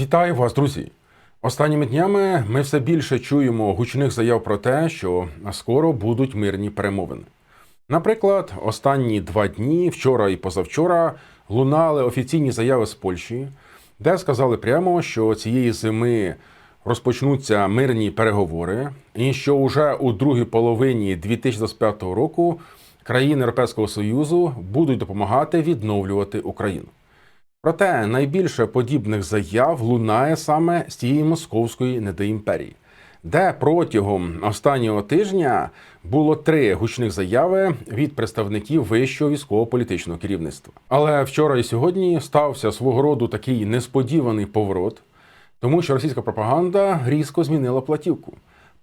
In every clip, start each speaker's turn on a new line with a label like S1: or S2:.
S1: Вітаю вас, друзі! Останніми днями ми все більше чуємо гучних заяв про те, що скоро будуть мирні перемовини. Наприклад, останні два дні, вчора і позавчора, лунали офіційні заяви з Польщі, де сказали прямо, що цієї зими розпочнуться мирні переговори, і що уже у другій половині 2025 року країни Європейського Союзу будуть допомагати відновлювати Україну. Проте найбільше подібних заяв лунає саме з тієї московської недоімперії, де протягом останнього тижня було три гучних заяви від представників вищого військово-політичного керівництва. Але вчора і сьогодні стався свого роду такий несподіваний поворот, тому що російська пропаганда різко змінила платівку.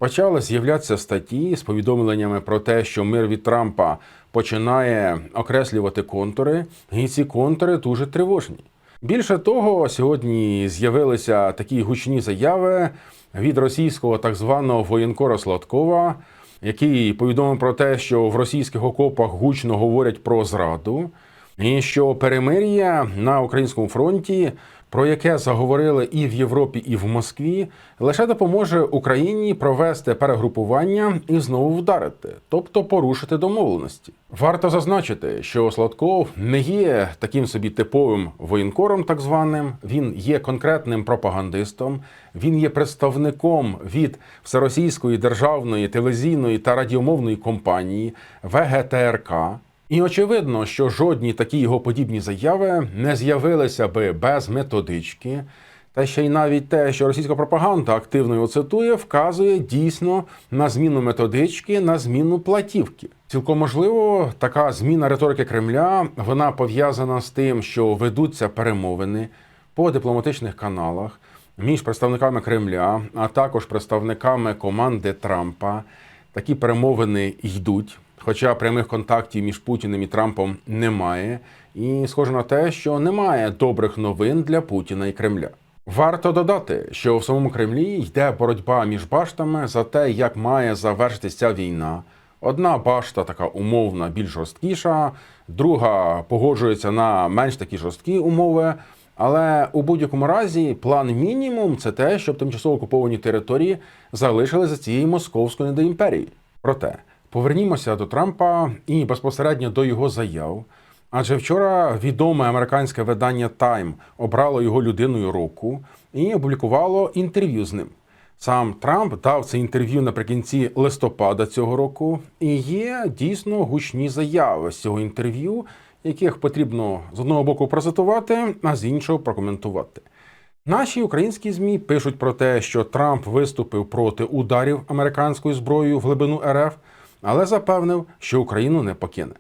S1: Почали з'являтися статті з повідомленнями про те, що мир від Трампа починає окреслювати контури, і ці контури дуже тривожні. Більше того, сьогодні з'явилися такі гучні заяви від російського так званого воєнкора Сладкова, який повідомив про те, що в російських окопах гучно говорять про зраду, і що перемир'я на українському фронті, про яке заговорили і в Європі, і в Москві, лише допоможе Україні провести перегрупування і знову вдарити, тобто порушити домовленості. Варто зазначити, що Сладков не є таким собі типовим воєнкором, так званим. Він є конкретним пропагандистом, він є представником від всеросійської державної телевізійної та радіомовної компанії ВГТРК. І очевидно, що жодні такі його подібні заяви не з'явилися би без методички. Та ще й навіть те, що російська пропаганда активно його цитує, вказує дійсно на зміну методички, на зміну платівки. Цілком можливо, така зміна риторики Кремля вона пов'язана з тим, що ведуться перемовини по дипломатичних каналах між представниками Кремля, а також представниками команди Трампа. Такі перемовини йдуть. Хоча прямих контактів між Путіним і Трампом немає, і схоже на те, що немає добрих новин для Путіна і Кремля. Варто додати, що в самому Кремлі йде боротьба між баштами за те, як має завершитися ця війна. Одна башта така умовна, більш жорсткіша, друга погоджується на менш такі жорсткі умови. Але у будь-якому разі план мінімум це те, щоб тимчасово окуповані території залишили за цією московською недоімперією. Проте повернімося до Трампа і безпосередньо до його заяв. Адже вчора відоме американське видання Time обрало його людиною року і опублікувало інтерв'ю з ним. Сам Трамп дав це інтерв'ю наприкінці листопада цього року, і є дійсно гучні заяви з цього інтерв'ю, яких потрібно з одного боку процитувати, а з іншого прокоментувати. Наші українські змі пишуть про те, що Трамп виступив проти ударів американською зброєю в глибину РФ, але запевнив, що Україну не покине.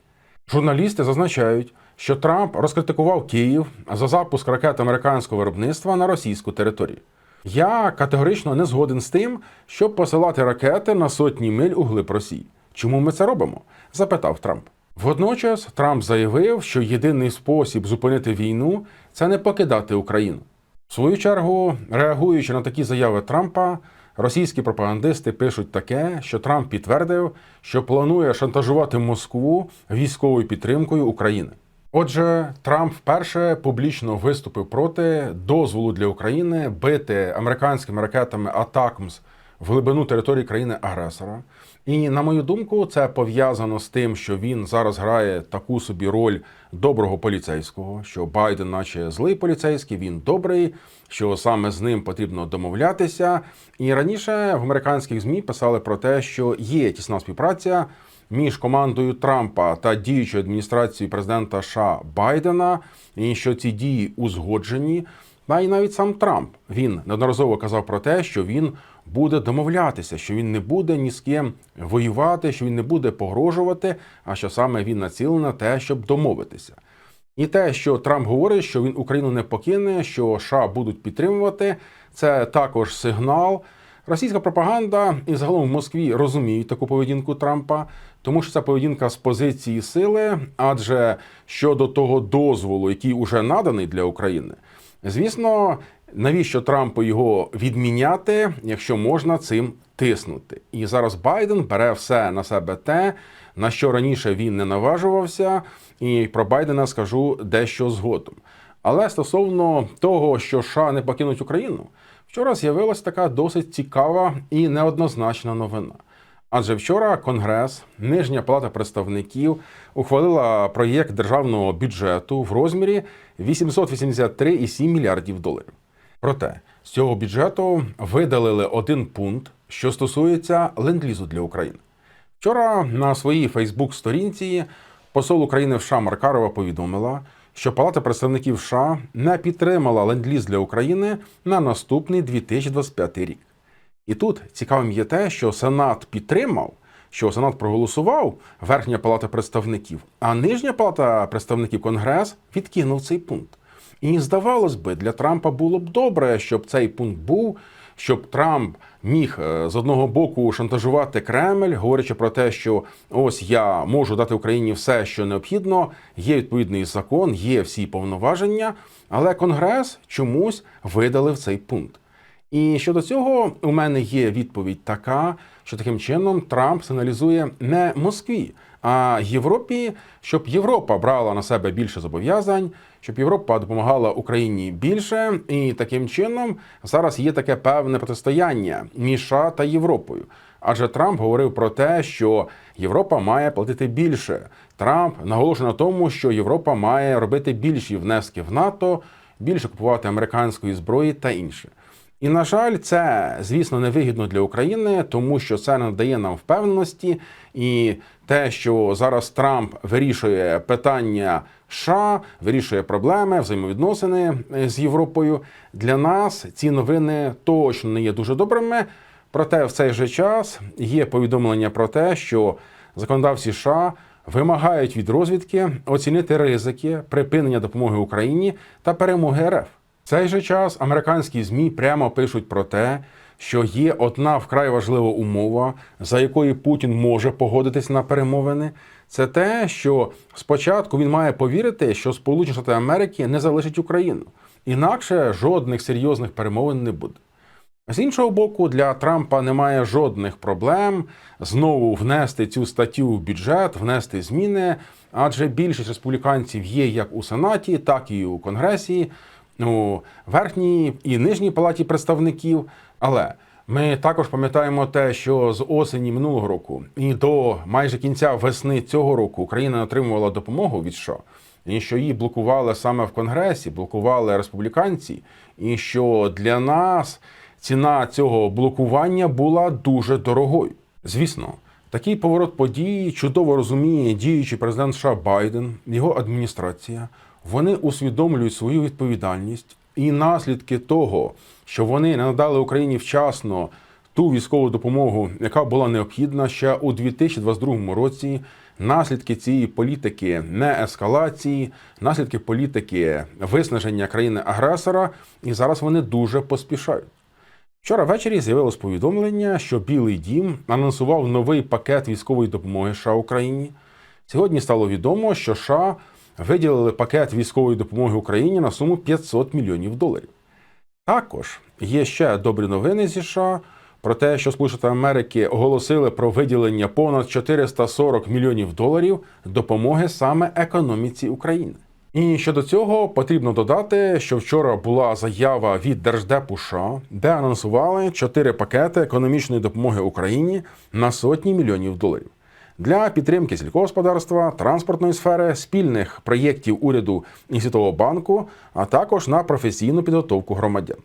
S1: Журналісти зазначають, що Трамп розкритикував Київ за запуск ракет американського виробництва на російську територію. Я категорично не згоден з тим, щоб посилати ракети на сотні миль у глиб Росії. Чому ми це робимо? запитав Трамп. Водночас Трамп заявив, що єдиний спосіб зупинити війну це не покидати Україну. В свою чергу, реагуючи на такі заяви Трампа, російські пропагандисти пишуть таке, що Трамп підтвердив, що планує шантажувати Москву військовою підтримкою України. Отже, Трамп вперше публічно виступив проти дозволу для України бити американськими ракетами Атакмс в глибину території країни-агресора. І на мою думку, це пов'язано з тим, що він зараз грає таку собі роль доброго поліцейського, що Байден, наче злий поліцейський, він добрий, що саме з ним потрібно домовлятися. І раніше в американських змі писали про те, що є тісна співпраця між командою Трампа та діючою адміністрацією президента США Байдена, і що ці дії узгоджені. Та й навіть сам Трамп він неодноразово казав про те, що він буде домовлятися, що він не буде ні з ким воювати, що він не буде погрожувати, а що саме він націлений на те, щоб домовитися. І те, що Трамп говорить, що він Україну не покине, що США будуть підтримувати, це також сигнал. Російська пропаганда і загалом в Москві розуміють таку поведінку Трампа, тому що це поведінка з позиції сили, адже щодо того дозволу, який уже наданий для України, звісно, навіщо Трампу його відміняти, якщо можна цим тиснути? І зараз Байден бере все на себе те, на що раніше він не наважувався, і про Байдена скажу дещо згодом. Але стосовно того, що США не покинуть Україну, вчора з'явилася така досить цікава і неоднозначна новина. Адже вчора Конгрес, Нижня палата представників, ухвалила проєкт державного бюджету в розмірі 883,7 мільярдів доларів. Проте з цього бюджету видалили один пункт, що стосується ленд-лізу для України. Вчора на своїй Фейсбук-сторінці посол України в США Маркарова повідомила, що Палата представників США не підтримала ленд-ліз для України на наступний 2025 рік. І тут цікавим є те, що Сенат підтримав, що Сенат проголосував Верхня Палата представників, а Нижня Палата представників Конгрес відкинув цей пункт. І здавалось би, для Трампа було б добре, щоб цей пункт був, щоб Трамп міг е, з одного боку шантажувати Кремль, говорячи про те, що ось я можу дати Україні все, що необхідно, є відповідний закон, є всі повноваження, але Конгрес чомусь видалив цей пункт. І щодо цього у мене є відповідь така, що таким чином Трамп сигналізує не Москві, а Європі, щоб Європа брала на себе більше зобов'язань, щоб Європа допомагала Україні більше, і таким чином зараз є таке певне протистояння між США та Європою. Адже Трамп говорив про те, що Європа має платити більше. Трамп наголошує на тому, що Європа має робити більші внески в НАТО, більше купувати американської зброї та інше. І на жаль, це звісно невигідно для України, тому що це не дає нам впевненості. І те, що зараз Трамп вирішує питання США, вирішує проблеми, взаємовідносини з Європою. Для нас ці новини точно не є дуже добрими. Проте в цей же час є повідомлення про те, що законодавці США вимагають від розвідки оцінити ризики припинення допомоги Україні та перемоги РФ. Цей же час американські змі прямо пишуть про те, що є одна вкрай важлива умова, за якою Путін може погодитись на перемовини. Це те, що спочатку він має повірити, що Сполучені Штати Америки не залишать Україну, інакше жодних серйозних перемовин не буде. З іншого боку, для Трампа немає жодних проблем знову внести цю статтю в бюджет, внести зміни, адже більшість республіканців є як у Сенаті, так і у Конгресі, у верхній і нижній палаті представників. Але ми також пам'ятаємо те, що з осені минулого року і до майже кінця весни цього року Україна отримувала допомогу від США, і що її блокували саме в Конгресі, блокували республіканці, і що для нас ціна цього блокування була дуже дорогою. Звісно, такий поворот подій чудово розуміє діючий президент США Байден, його адміністрація. Вони усвідомлюють свою відповідальність і наслідки того, що вони не надали Україні вчасно ту військову допомогу, яка була необхідна ще у 2022 році. Наслідки цієї політики не ескалації, наслідки політики виснаження країни-агресора, і зараз вони дуже поспішають. Вчора ввечері з'явилось повідомлення, що Білий Дім анонсував новий пакет військової допомоги США Україні. Сьогодні стало відомо, що США виділили пакет військової допомоги Україні на суму 500 мільйонів доларів. Також є ще добрі новини зі США про те, що Сполучені Америки оголосили про виділення понад 440 мільйонів доларів допомоги саме економіці України. І щодо цього потрібно додати, що вчора була заява від Держдепу США, де анонсували чотири пакети економічної допомоги Україні на сотні мільйонів доларів для підтримки сільськогосподарства, транспортної сфери, спільних проєктів уряду і Світового банку, а також на професійну підготовку громадян.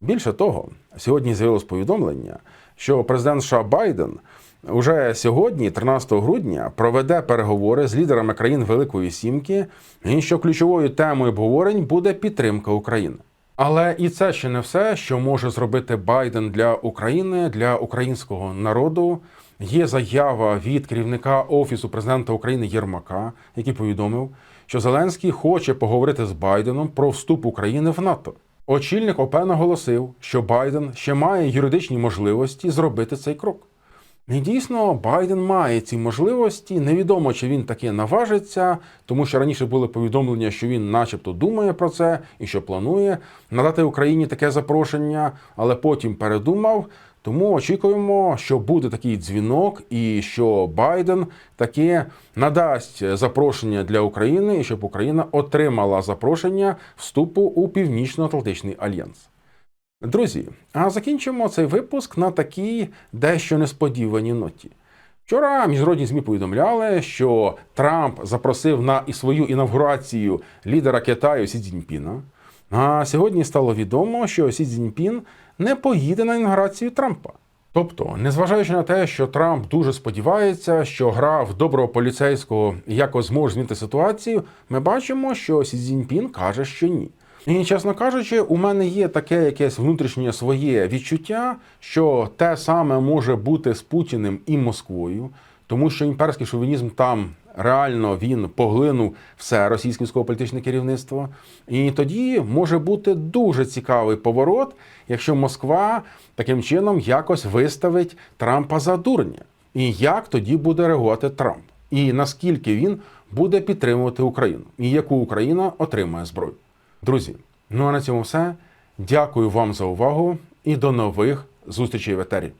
S1: Більше того, сьогодні з'явилось повідомлення, що президент США Байден уже сьогодні, 13 грудня, проведе переговори з лідерами країн Великої Сімки, і що ключовою темою обговорень буде підтримка України. Але і це ще не все, що може зробити Байден для України, для українського народу. Є заява від керівника офісу президента України Єрмака, який повідомив, що Зеленський хоче поговорити з Байденом про вступ України в НАТО. Очільник ОП наголосив, що Байден ще має юридичні можливості зробити цей крок. І дійсно, Байден має ці можливості. Невідомо, чи він таки наважиться, тому що раніше були повідомлення, що він, начебто, думає про це і що планує надати Україні таке запрошення, але потім передумав. Тому очікуємо, що буде такий дзвінок, і що Байден таки надасть запрошення для України, і щоб Україна отримала запрошення вступу у Північно-Атлантичний альянс. Друзі, а закінчимо цей випуск на такій дещо несподіваній ноті. Вчора міжнародні ЗМІ повідомляли, що Трамп запросив на і свою інавгурацію лідера Китаю Сі Цзіньпіна. А сьогодні стало відомо, що Сі Цзіньпін не поїде на інаугурацію Трампа. Тобто, незважаючи на те, що Трамп дуже сподівається, що гра в доброго поліцейського якось зможе змінити ситуацію, ми бачимо, що Сі Цзіньпін каже, що ні. І, чесно кажучи, у мене є таке якесь внутрішнє своє відчуття, що те саме може бути з Путіним і Москвою, тому що імперський шовінізм там реально він поглинув все російське військово-політичне керівництво. І тоді може бути дуже цікавий поворот, якщо Москва таким чином якось виставить Трампа за дурня. І як тоді буде реагувати Трамп? І наскільки він буде підтримувати Україну, і яку Україна отримає зброю? Друзі, ну а на цьому все. Дякую вам за увагу і до нових зустрічей в етері.